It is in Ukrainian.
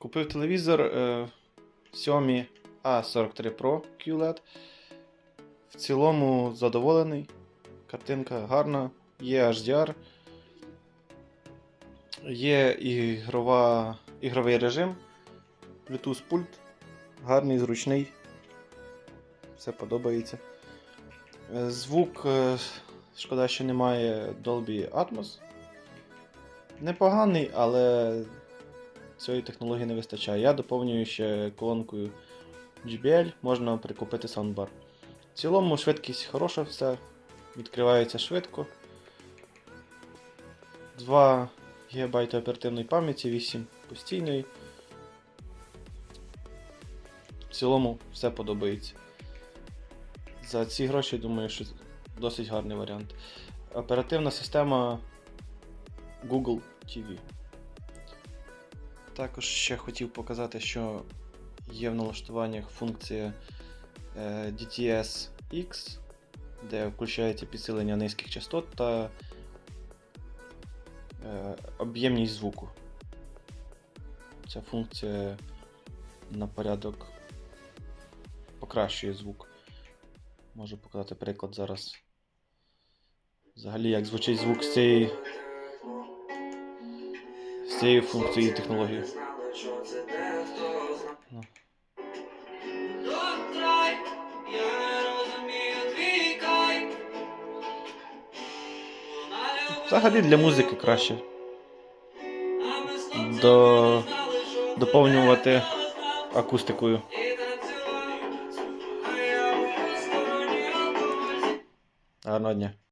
Купив телевізор е, Xiaomi A43 Pro QLED. В цілому задоволений. Картинка гарна, є HDR. Є ігрова, ігровий режим, Bluetooth пульт. Гарний, зручний. Все подобається. Е, Звук, е, шкода, що немає Dolby Atmos. Непоганий, але цієї технології не вистачає. Я доповнюю ще колонкою JBL, можна прикупити саундбар. В цілому швидкість хороша, все відкривається швидко. 2 ГБ оперативної пам'яті, 8 постійної. В цілому все подобається. За ці гроші, думаю, що досить гарний варіант. Оперативна система Google TV. Також ще хотів показати, що є в налаштуваннях функція е, DTS X, де включається підсилення низьких частот та е, об'ємність звуку. Ця функція на порядок покращує звук. Можу показати приклад зараз. Взагалі, як звучить звук з цієї, твій кайф. Вона любить Взагалі для музики краще до- доповнювати акустикою. І. Гарного дня.